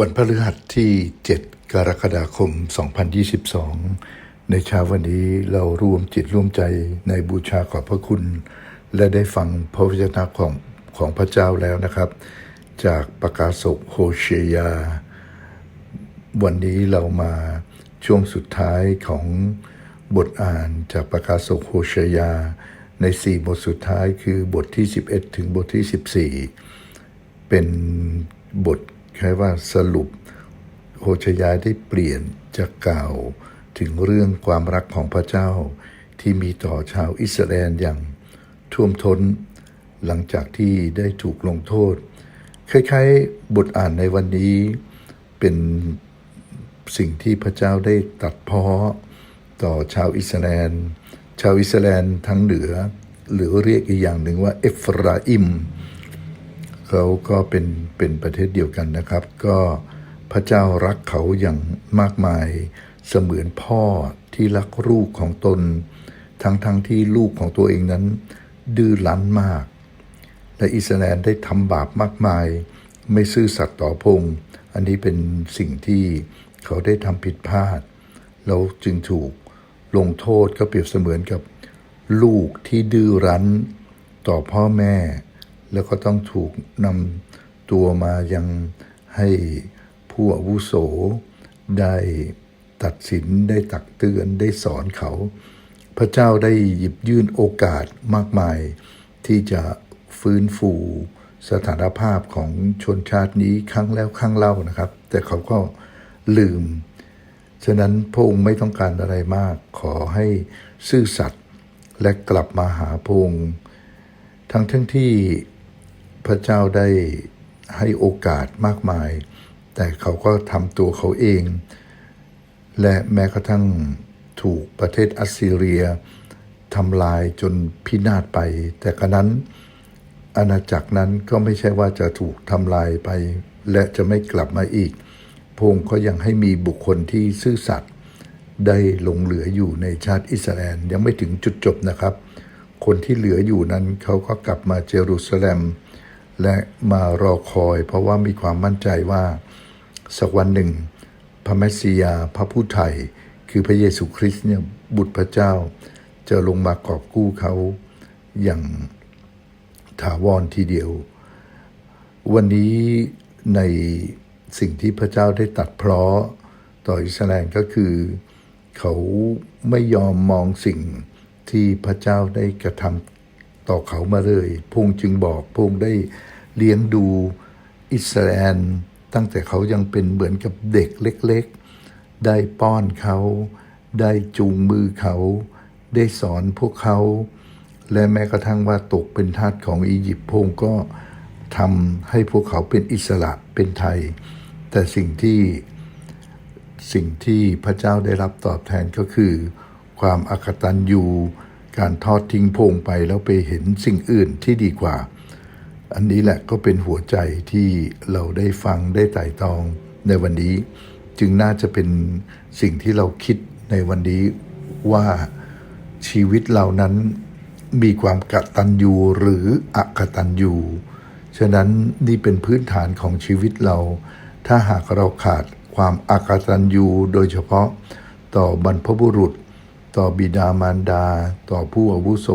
วันพฤหัสที่ 7 กรกฎาคม 2022 ในเช้าวันนี้เรารวมจิตร่วมใจในบูชาขอบพระคุณ และได้ฟังพระวจนะของของพระเจ้าแล้วนะครับ จากประกาศกโฮเชยา วันนี้เรามาช่วงสุดท้ายของบทอ่านจากประกาศกโฮเชยา ในสี่บทสุดท้ายคือบทที่ 11 ถึงบทที่ 14 เป็นบท คล้ายว่าสรุปโฮชยาได้เปลี่ยนจากกล่าวถึงเรื่องความรักของพระเจ้า ที่มีต่อชาวอิสราเอลอย่างท่วมท้น หลังจากที่ได้ถูกลงโทษ คล้ายๆ บทอ่านในวันนี้เป็นสิ่งที่พระเจ้าได้ตัดเพ้อต่อชาวอิสราเอลชาวอิสราเอลทั้งเหนือ หรือเรียกอีกอย่างหนึ่งว่าเอฟราอิม เขาก็เป็นเป็นประเทศเดียวกันนะครับ ก็พระเจ้ารักเขาอย่างมากมายเสมือนพ่อที่รักลูกของตน ทั้งทั้งที่ลูกของตัวเองนั้น ดื้อรั้นมาก และอิสราเอลได้ทำบาปมากมาย ไม่ซื่อสัตย์ต่อพงษ์อันนี้เป็นสิ่งที่เขาได้ทำผิดพลาด แล้วจึงถูกลงโทษก็เปรียบเสมือนกับลูกที่ดื้อรั้นต่อพ่อแม่ แล้วก็ต้องถูกนำตัวมายังให้ผู้อาวุโสได้ตัดสินได้ตักเตือนได้สอนเขา พระเจ้าได้หยิบยื่นโอกาสมากมาย ที่จะฟื้นฟูสถานภาพของชนชาตินี้ครั้งแล้วครั้งเล่านะครับ แต่เขาก็ลืม ฉะนั้นพระองค์ไม่ต้องการอะไรมาก ขอให้ซื่อสัตย์และกลับมาหาพระองค์ทั้งทั้งที่ พระเจ้าได้ให้โอกาสมากมาย แต่เขาก็ทำตัวเขาเอง และแม้กระทั่งถูกประเทศอัสซีเรียทำลายจนพินาศไป แต่กระนั้นอาณาจักรนั้นก็ไม่ใช่ว่าจะถูกทำลายไป และจะไม่กลับมาอีก พงค์ก็ยังให้มีบุคคลที่ซื่อสัตย์ได้หลงเหลืออยู่ในชาติอิสราเอลยังไม่ถึงจุดจบนะครับ คนที่เหลืออยู่นั้นเขาก็กลับมาเยรูซาเล็ม และมารอคอย เพราะว่ามีความมั่นใจว่า สักวันหนึ่ง พระเมสสิยาพระผู้ไถ่คือพระเยซูคริสต์เนี่ยบุตรพระเจ้า จะลงมากอบกู้เขาอย่างถาวรทีเดียว วันนี้ในสิ่งที่พระเจ้าได้ตัดเพราะต่ออิสราเอลก็คือ เขาไม่ยอมมองสิ่งที่พระเจ้าได้กระทำ ต่อเขามาเลยพงจึงบอกพงได้เลี้ยงดูอิสราเอลตั้งแต่เขายังเป็นเหมือนกับเด็กเล็กๆ ได้ป้อนเขา ได้จูงมือเขา ได้สอนพวกเขา และแม้กระทั่งว่าตกเป็นทาสของอียิปต์พงก็ทำให้พวกเขาเป็นอิสระเป็นไทย แต่สิ่งที่สิ่งที่พระเจ้าได้รับตอบแทนก็คือ ความอากตันยู การทอดทิ้งพงไปแล้วไปเห็นสิ่งอื่นที่ดีกว่า อันนี้แหละก็เป็นหัวใจที่เราได้ฟังได้ไต่ตองในวันนี้ จึงน่าจะเป็นสิ่งที่เราคิดในวันนี้ว่าชีวิตเรานั้นมีความกตัญญูหรืออกตัญญูฉะนั้นนี่เป็นพื้นฐานของชีวิตเรา ถ้าหากเราขาดความอากตัญญูโดยเฉพาะต่อบรรพบุรุษ ต่อบิดามารดา ต่อผู้อาวุโส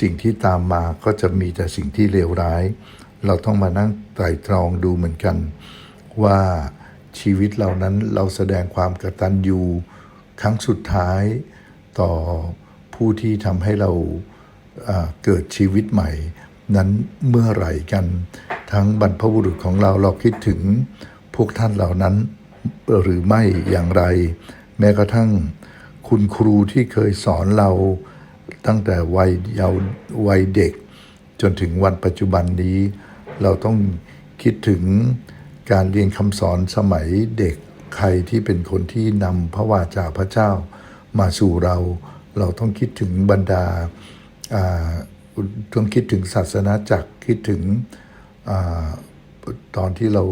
สิ่งที่ตามมาก็จะมีแต่สิ่งที่เลวร้าย เราต้องมานั่งไตร่ตรองดูเหมือนกัน ว่าชีวิตเรานั้นเราแสดงความกตัญญูครั้งสุดท้ายต่อผู้ที่ทำให้เราเกิดชีวิตใหม่ นั้นเมื่อไหร่กัน ทั้งบรรพบุรุษของเราเราคิดถึงพวกท่านเหล่านั้นหรือไม่อย่างไร แม้กระทั่ง คุณครูที่เคยสอนเราตั้งแต่วัยเยาว์วัยเด็ก จนถึงวันปัจจุบันนี้ เราต้องคิดถึงการเรียนคำสอนสมัยเด็กใครที่เป็นคนที่นำพระวาจาพระเจ้ามาสู่เรา เราต้องคิดถึงบรรดาต้องคิดถึงศาสนาจักรคิดถึงอตอนที่เรา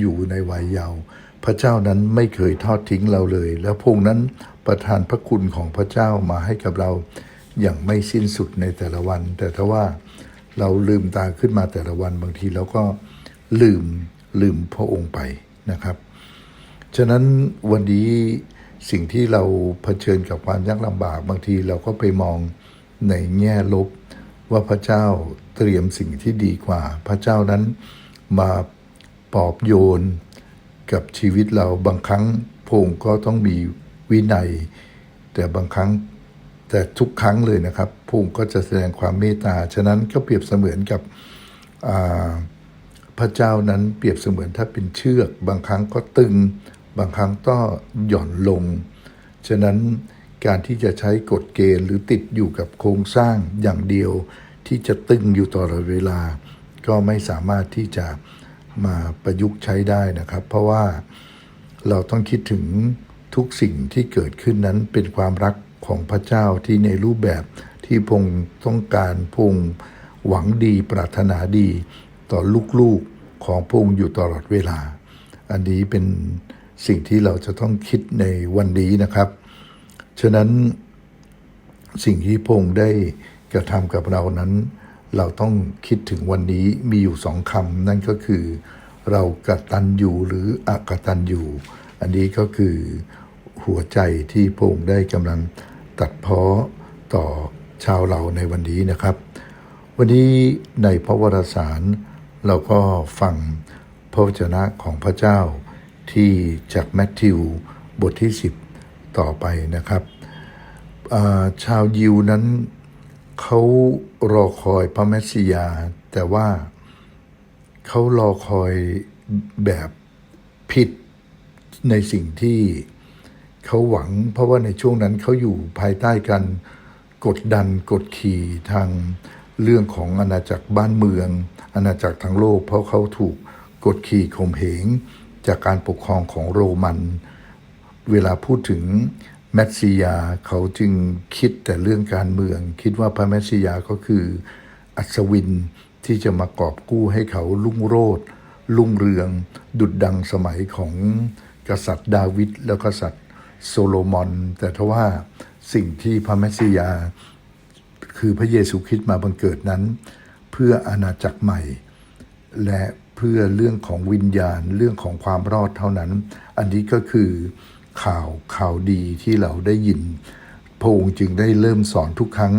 อยู่ในวัยเยาว์ พระเจ้านั้นไม่เคยทอดทิ้งเราเลย แล้วพงนั้นประทานพระคุณของพระเจ้ามาให้กับเราอย่างไม่สิ้นสุดในแต่ละวัน แต่ถ้าว่าเราลืมตาขึ้นมาแต่ละวันบางทีเราก็ลืมลืมพระองค์ไปนะครับ ฉะนั้นวันนี้สิ่งที่เราเผชิญกับความยากลำบากบางทีเราก็ไปมองในแง่ลบ ว่าพระเจ้าเตรียมสิ่งที่ดีกว่า พระเจ้านั้นมาปอบโยน กับชีวิตเราบางครั้งพงก็ต้องมีวินัย แต่บางครั้งแต่ทุกครั้งเลยนะครับพงก็จะแสดงความเมตตาฉะนั้นก็เปรียบเสมือนกับพระเจ้านั้นเปรียบเสมือนถ้าเป็นเชือก บางครั้งก็ตึง บางครั้งก็หย่อนลง ฉะนั้นการที่จะใช้กฎเกณฑ์หรือติดอยู่กับโครงสร้างอย่างเดียวที่จะตึงอยู่ตลอดเวลา ก็ไม่สามารถที่จะ มาประยุกต์ใช้ได้นะครับ เพราะว่าเราต้องคิดถึงทุกสิ่งที่เกิดขึ้นนั้นเป็นความรักของพระเจ้าที่ในรูปแบบที่พงต้องการพงหวังดีปรารถนาดีต่อลูกๆของพงค์อยู่ตลอดเวลา อันนี้เป็นสิ่งที่เราจะต้องคิดในวันนี้นะครับ ฉะนั้นสิ่งที่พงค์ได้กระทำกับเรานั้น เราต้องคิดถึงวันนี้มีอยู่สองคำนั่นก็คือ เรากตัญญูหรืออกตัญญูอันนี้ก็คือหัวใจที่พระองค์ได้กำลังตัดเพ้อต่อชาวเราในวันนี้นะครับ วันนี้ในพระวรสาร เราก็ฟังพระวจนะของพระเจ้าที่จากแมทธิวบทที่ 10 ต่อไปนะครับชาวยิวนั้น เขารอคอยพระเมสสิยา แต่ว่าเขารอคอยแบบผิดในสิ่งที่เขาหวัง เพราะว่าในช่วงนั้นเขาอยู่ภายใต้การกดดันกดขี่ทางเรื่องของอาณาจักรบ้านเมือง อาณาจักรทั้งโลก เพราะเขาถูกกดขี่ข่มเหงจากการปกครองของโรมัน เวลาพูดถึง แมสซิยาเขาจึงคิดแต่เรื่องการเมือง คิดว่าพระแมสซิยาก็คืออัศวินที่จะมากอบกู้ให้เขาลุ่งโรดลุ่งเรือง ดุดดังสมัยของกษัตริย์ดาวิดแล้วก็กษัตริย์โซโลมอน แต่ทว่าสิ่งที่พระแมสซิยา คือพระเยซูคริสต์มาบังเกิดนั้น เพื่ออาณาจักรใหม่ และเพื่อเรื่องของวิญญาณเรื่องของความรอดเท่านั้น อันนี้ก็คือ ข่าวข่าวดีที่เราได้ยิน พระองค์จึงได้เริ่มสอนทุกครั้ง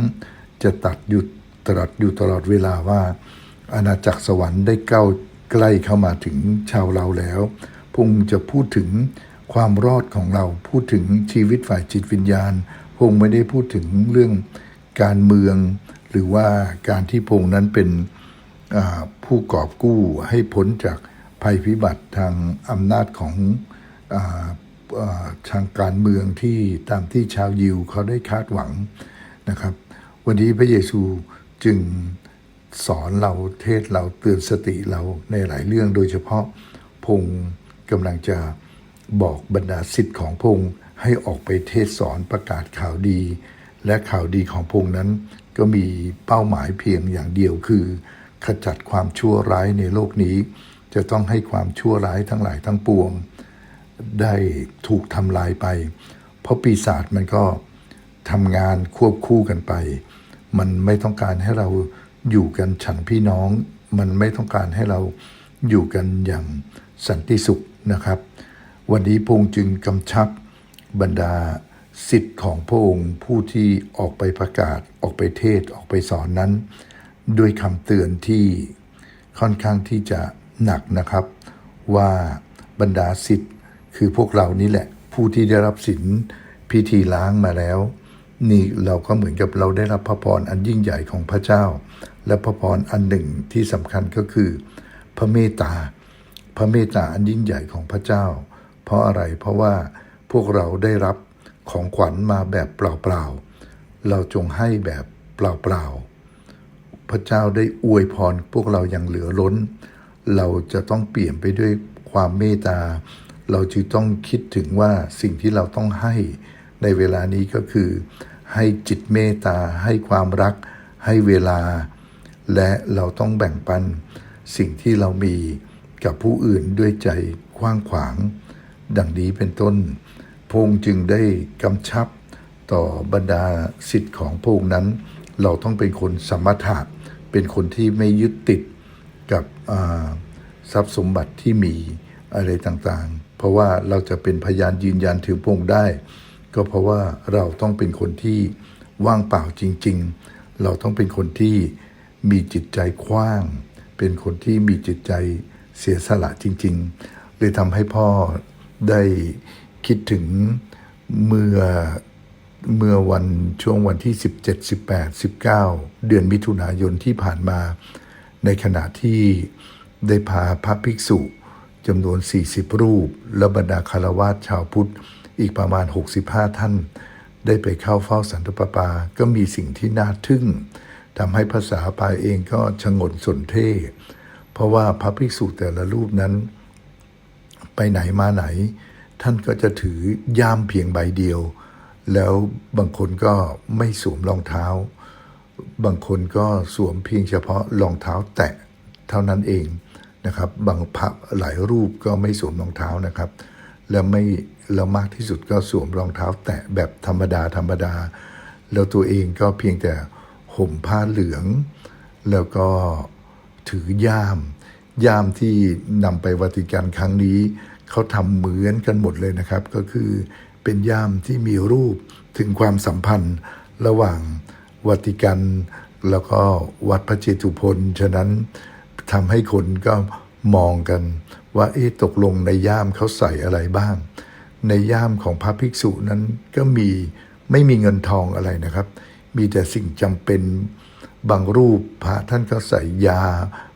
จะตัดหยุดตรัสอยู่ตลอดเวลาว่า อาณาจักรสวรรค์ได้เก้าใกล้เข้ามาถึงชาวเราแล้ว พระองค์จะพูดถึงความรอดของเราพูดถึงชีวิตฝ่ายจิตวิญญาณ พระองค์ไม่ได้พูดถึงเรื่องการเมือง หรือว่าการที่พระองค์นั้นเป็นผู้กอบกู้ให้พ้นจากภัยพิบัติทางอำนาจของ ทางการเมืองที่ตามที่ชาวยิวเขาได้คาดหวังนะครับ วันนี้พระเยซูจึงสอนเราเทศเราเตือนสติเราในหลายเรื่องโดยเฉพาะพงค์กำลังจะบอกบรรดาสิทธิ์ของพงค์ให้ออกไปเทศสอนประกาศข่าวดี และข่าวดีของพงค์นั้น ก็มีเป้าหมายเพียงอย่างเดียวคือ ขจัดความชั่วร้ายในโลกนี้ จะต้องให้ความชั่วร้ายทั้งหลายทั้งปวง ได้ถูกทำลายไป เพราะปีศาจมันก็ทำงานควบคู่กันไป มันไม่ต้องการให้เราอยู่กันฉันพี่น้อง มันไม่ต้องการให้เราอยู่กันอย่างสันติสุขนะครับ วันนี้พงจึงกำชับบรรดาสิทธิ์ของพระองค์ผู้ที่ออกไปประกาศออกไปเทศออกไปสอนนั้น ด้วยคำเตือนที่ค่อนข้างที่จะหนักนะครับ ว่าบรรดาสิทธิ์ คือพวกเรานี่แหละ ผู้ที่ได้รับสินพิธีล้างมาแล้ว นี่เราก็เหมือนกับเราได้รับพระพรอันยิ่งใหญ่ของพระเจ้า และพระพรอันหนึ่งที่สำคัญก็คือ พระเมตตา พระเมตตาอันยิ่งใหญ่ของพระเจ้า เพราะอะไรเพราะว่าพวกเราได้รับของขวัญมาแบบเปล่าๆ เราจงให้แบบเปล่าๆ พระเจ้าได้อวยพรพวกเราอย่างเหลือล้น เราจะต้องเปลี่ยนไปด้วยความเมตตา เราจึงต้องคิดถึงว่าสิ่งที่เราต้องให้ในเวลานี้ก็คือ ให้จิตเมตตา ให้ความรัก ให้เวลา และเราต้องแบ่งปัน สิ่งที่เรามีกับผู้อื่นด้วยใจกว้างขวาง ดังนี้เป็นต้น พงจึงได้กำชับต่อบรรดาสิทธิ์ของพงนั้น เราต้องเป็นคนสมถะเป็นคนที่ไม่ยึดติดกับทรัพย์สมบัติที่มีอะไรต่างๆ เพราะว่าเราจะเป็นพยานยืนยันถึงพระองค์ได้ ก็เพราะว่าเราต้องเป็นคนที่ว่างเปล่าจริง ๆ เราต้องเป็นคนที่มีจิตใจกว้าง เป็นคนที่มีจิตใจเสียสละจริง ๆ เลยทำให้พ่อได้คิดถึงเมื่อเมื่อวันช่วงวันที่ 17 18 19 เดือนมิถุนายนที่ผ่านมา ในขณะที่ได้พาพระภิกษุ จำนวน 40 รูป และบรรดาคารวาสชาวพุทธ อีกประมาณ 65 ท่าน ได้ไปเข้าเฝ้าสันตปาปา ก็มีสิ่งที่น่าทึ่งทำให้ภาษาปาเองก็ชงนสนเท่ เพราะว่าพระภิกษุแต่ละรูปนั้น ไปไหนมาไหน ท่านก็จะถือย่ามเพียงใบเดียว แล้วบางคนก็ไม่สวมรองเท้า บางคนก็สวมเพียงเฉพาะรองเท้าแตะเท่านั้นเอง นะครับ บางพระหลายรูปก็ไม่สวมรองเท้านะครับ แล้วไม่แล้วมากที่สุดก็สวมรองเท้า แตะแบบธรรมดาธรรมดา แล้วตัวเองก็เพียงแต่ห่มผ้าเหลือง แล้วก็ถือย่าม ย่ามที่นำไปวัติกันครั้งนี้ เขาทำเหมือนกันหมดเลยนะครับ ก็คือเป็นย่ามที่มีรูปถึงความสัมพันธ์ระหว่างวัติกันแล้วก็วัดพระเจตุพนฉะนั้น ทำให้คนก็มองกันว่าเอ๊ะตกลงในย่ามเขาใส่อะไรบ้าง ในย่ามของพระภิกษุนั้นก็มีไม่มีเงินทองอะไรนะครับ มีแต่สิ่งจำเป็นบางรูปพระท่านก็ใส่ยา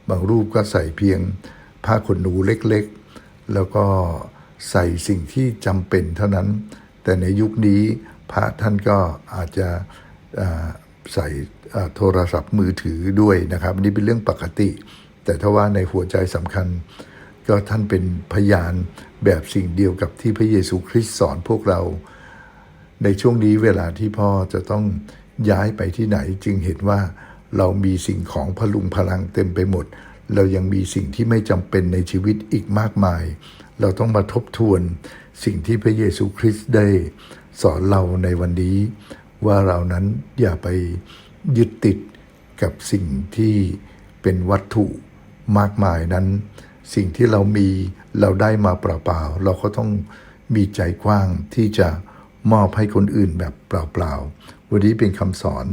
บางรูปก็ใส่เพียงผ้าขนหนูเล็กๆ แล้วก็ใส่สิ่งที่จำเป็นเท่านั้น แต่ในยุคนี้พระท่านก็อาจจะใส่โทรศัพท์มือถือด้วยนะครับอันนี่เป็นเรื่องปกติ แต่ถ้าว่าในหัวใจสำคัญ ก็ท่านเป็นพยานแบบสิ่งเดียวกับที่พระเยซูคริสต์สอนพวกเรา ในช่วงนี้เวลาที่พ่อจะต้องย้ายไปที่ไหนจึงเห็นว่าเรามีสิ่งของพลุงพลังเต็มไปหมด เรายังมีสิ่งที่ไม่จำเป็นในชีวิตอีกมากมาย เราต้องมาทบทวนสิ่งที่พระเยซูคริสต์ได้สอนเราในวันนี้ ว่าเรานั้นอย่าไปยึดติดกับสิ่งที่เป็นวัตถุ มากมายนั้น สิ่งที่เรามีเราได้มาเปล่าๆเราก็ต้องมีใจกว้างที่จะมอบให้คนอื่นแบบเปล่าๆ วันนี้เป็นคำสอน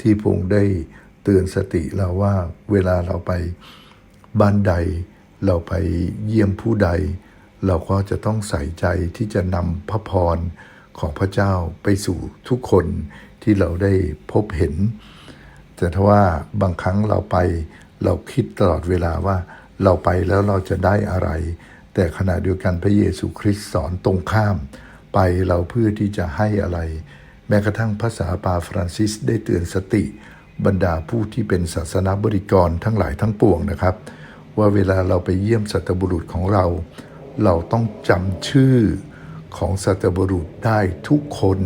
ที่พงค์ได้เตือนสติเราว่าเวลาเราไปบ้านใด เราไปเยี่ยมผู้ใด เราก็จะต้องใส่ใจที่จะนำพระพรของพระเจ้าไปสู่ทุกคนที่เราได้พบเห็น แต่ถ้าว่าบางครั้งเราไป เราคิดตลอดเวลาว่าเราไปแล้วเราจะได้อะไร แต่ขณะเดียวกันพระเยซูคริสต์สอนตรงข้าม ไปเราเพื่อที่จะให้อะไร แม้กระทั่งภาษาปาฟรานซิสได้เตือนสติ บรรดาผู้ที่เป็นศาสนาบริกรทั้งหลายทั้งปวงนะครับ ว่าเวลาเราไปเยี่ยมสัตบุรุษของเรา เราต้องจำชื่อของสัตบุรุษได้ทุกคน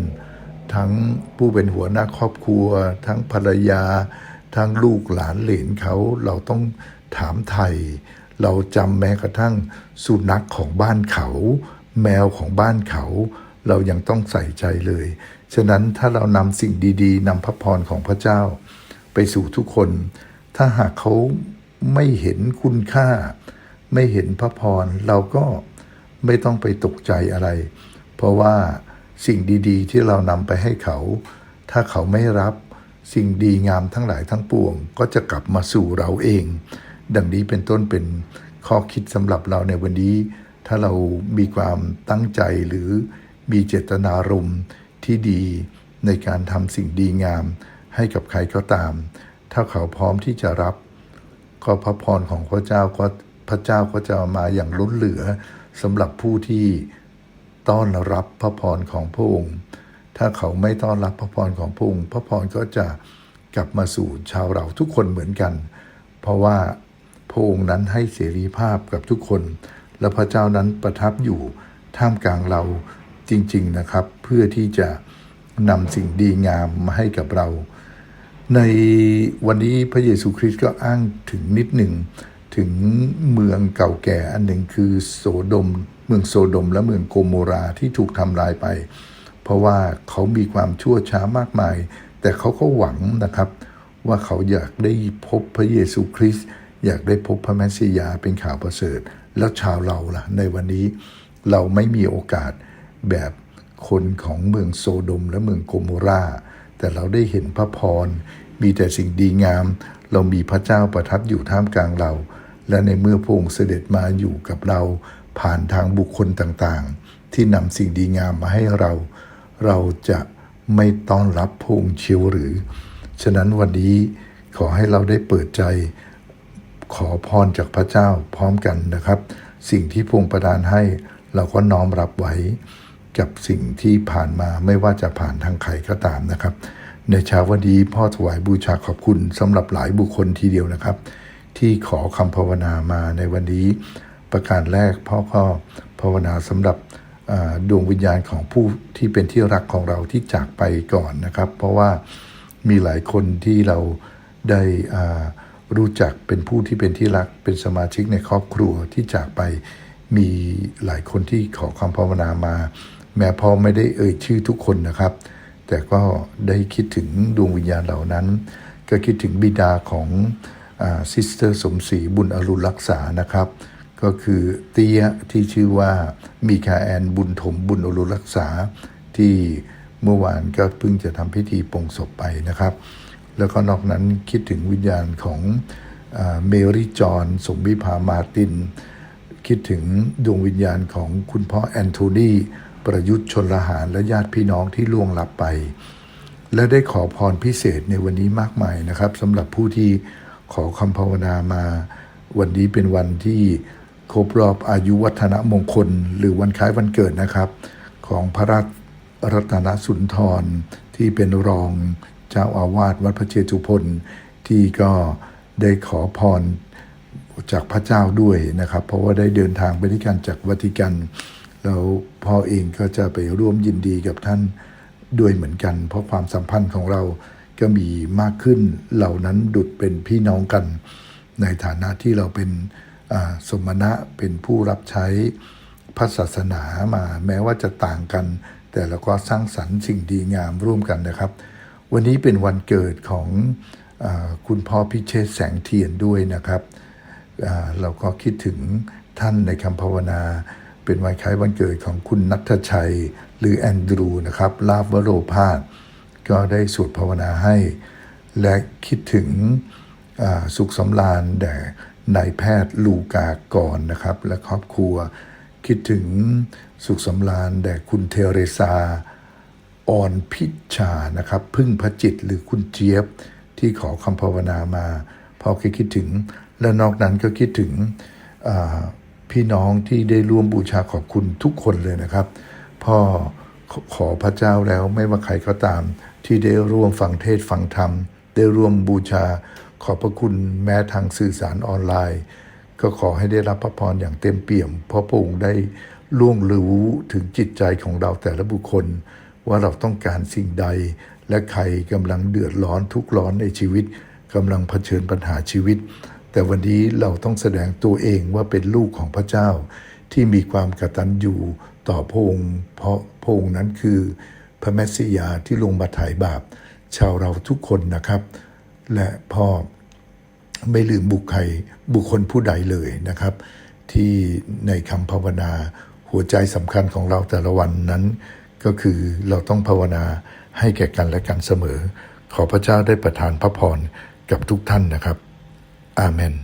ทั้งผู้เป็นหัวหน้าครอบครัว ทั้งภรรยา ทั้งลูกหลานเหลนเขาเราต้องถามไทย เราจำแม้กระทั่งสุนัขของบ้านเขา แมวของบ้านเขา เรายังต้องใส่ใจเลย ฉะนั้นถ้าเรานำสิ่งดีๆนำพระพรของพระเจ้า ไปสู่ทุกคน ถ้าหากเขาไม่เห็นคุณค่า ไม่เห็นพระพรเราก็ไม่ต้องไปตกใจอะไร เพราะว่าสิ่งดีๆ ที่เรานำไปให้เขา ถ้าเขาไม่รับ สิ่งดีงามทั้งหลายทั้งปวง ก็จะกลับมาสู่เราเอง ดังนี้เป็นต้นเป็นข้อคิดสำหรับเราในวันนี้ ถ้าเรามีความตั้งใจหรือมีเจตนารมณ์ที่ดีในการทำสิ่งดีงาม ให้กับใครก็ตาม ถ้าเขาพร้อมที่จะรับ ก็พระพรของพระเจ้าก็พระเจ้าก็จะมาอย่างล้นเหลือสำหรับผู้ที่ต้อนรับพระพรของพระองค์ ถ้าเขาไม่ต้อนรับพระพรของพระองค์พระพรก็จะกลับมาสู่ชาวเราทุกคนเหมือนกัน เพราะว่าพระองค์นั้นให้เสรีภาพกับทุกคน และพระเจ้านั้นประทับอยู่ท่ามกลางเราจริง ๆนะครับ เพื่อที่จะนำสิ่งดีงามมาให้กับเรา ในวันนี้พระเยซูคริสต์ก็อ้างถึงนิดหนึ่งถึงเมืองเก่าแก่อันหนึ่งคือโสดม เมืองโซดมและเมืองโกโมราที่ถูกทำลายไป เพราะว่าเขามีความชั่วช้ามากมาย แต่เขาก็หวังนะครับ ว่าเขาอยากได้พบพระเยซูคริสต์อยากได้พบพระแมสสิยาเป็นข่าวประเสริฐ แล้วชาวเราล่ะ ในวันนี้เราไม่มีโอกาสแบบคนของเมืองโซโดมและเมืองโกโมราแต่เราได้เห็นพระพร มีแต่สิ่งดีงาม เรามีพระเจ้าประทับอยู่ท่ามกลางเรา และในเมื่อพระองค์เสด็จมาอยู่กับเรา ผ่านทางบุคคลต่างๆ ที่นำสิ่งดีงามมาให้เรา เราจะไม่ต้อนรับพระองเชียวหรือ ฉะนั้นวันนี้ขอให้เราได้เปิดใจขอพรจากพระเจ้าพร้อมกันนะครับ สิ่งที่พงค์ประทานให้เราก็น้อมรับไว้กับสิ่งที่ผ่านมาไม่ว่าจะผ่านทางใครก็ตามนะครับ ในเช้าวันนี้พ่อถวายบูชาขอบคุณสำหรับหลายบุคคลทีเดียวนะครับ ที่ขอคำภาวนามาในวันนี้ ประการแรกพ่อก็ภาวนาสำหรับ ดวงวิญญาณของผู้ที่เป็นที่รักของเราที่จากไปก่อนนะครับ เพราะว่ามีหลายคนที่เราได้รู้จักเป็นผู้ที่เป็นที่รักเป็นสมาชิกในครอบครัวที่จากไปมีหลายคนที่ขอคำภาวนามา แม้พอไม่ได้เอ่ยชื่อทุกคนนะครับ แต่ก็ได้คิดถึงดวงวิญญาณเหล่านั้น ก็คิดถึงบิดาของซิสเตอร์สมศรีบุญอรุณรักษานะครับ ก็คือเตี้ยที่ชื่อว่ามีคาแอนบุญถมบุญอรุรักษา ที่เมื่อวานก็เพิ่งจะทำพิธีปลงศพไปนะครับ แล้วก็นอกนั้นคิดถึงวิญญาณของเมรี่จอห์นสมวิภามาร์ติน คิดถึงดวงวิญญาณของคุณพ่อแอนโทนีประยุทธ์ชนละหารและญาติพี่น้องที่ล่วงลับไป และได้ขอพรพิเศษในวันนี้มากมายนะครับสำหรับผู้ที่ขอคำภาวนามา วันนี้เป็นวันที่ ครบรอบอายุวัฒนมงคล หรือวันคล้ายวันเกิดนะครับ ของพระราชรัตนสุนทรที่เป็นรองเจ้าอาวาสวัดพระเชตุพนที่ก็ได้ขอพรจากพระเจ้าด้วยนะครับ เพราะว่าได้เดินทางไปด้วยกันจากวัติกัน แล้วพ่อเองก็จะไปร่วมยินดีกับท่านด้วยเหมือนกัน เพราะความสัมพันธ์ของเราก็มีมากขึ้นเหล่านั้นดุดเป็นพี่น้องกัน ในฐานะที่เราเป็น สมณะเป็นผู้รับใช้พระศาสนามาแม้ว่าจะต่างกัน แต่เราก็สร้างสรรค์สิ่งดีงามร่วมกันนะครับ วันนี้เป็นวันเกิดของอคุณพ่อพิเชษแสงเทียนด้วยนะครับเราก็คิดถึงท่านในคำภาวนา เป็นวันคล้ายวันเกิดของคุณนัทชัย หรือแอนดรูนะครับลาบวโรพาสก็ได้สวดภาวนาให้ และคิดถึงสุขสำราญแด่ นายแพทย์ลูกากรนะครับ และครอบครัว คิดถึงสุขสำราญแด่คุณเทเรซาอ่อนพิชานะครับ พึ่งพระจิตหรือคุณเจี๊ยบที่ขอคำภาวนามาพ่อก็คิดถึง และนอกนั้นก็คิดถึงพี่น้องที่ได้ร่วมบูชาขอบคุณทุกคนเลยนะครับ พ่อขอพระเจ้าแล้วไม่ว่าใครก็ตาม ที่ได้ร่วมฟังเทศฟังธรรม ได้ร่วมบูชา ขอบพระคุณแม้ทางสื่อสารออนไลน์ ก็ขอให้ได้รับพระพรอย่างเต็มเปี่ยม เพราะพระองค์ได้ล่วงรู้ถึงจิตใจของเราแต่ละบุคคล ว่าเราต้องการสิ่งใด และใครกำลังเดือดร้อนทุกข์ร้อนในชีวิตกำลังเผชิญปัญหาชีวิต แต่วันนี้เราต้องแสดงตัวเองว่าเป็นลูกของพระเจ้า ที่มีความกตัญญูต่อพระองค์เพราะพระองค์นั้นคือ พระแมสสิยาที่ลงมาไถ่บาป ชาวเราทุกคนนะครับ และพ่อไม่ลืมบุคคลบุคคลผู้ใดเลยนะครับ ที่ในคำภาวนาหัวใจสำคัญของเราแต่ละวันนั้น ก็คือเราต้องภาวนาให้แก่กันและกันเสมอ ขอพระเจ้าได้ประทานพระพรกับทุกท่านนะครับ อาเมน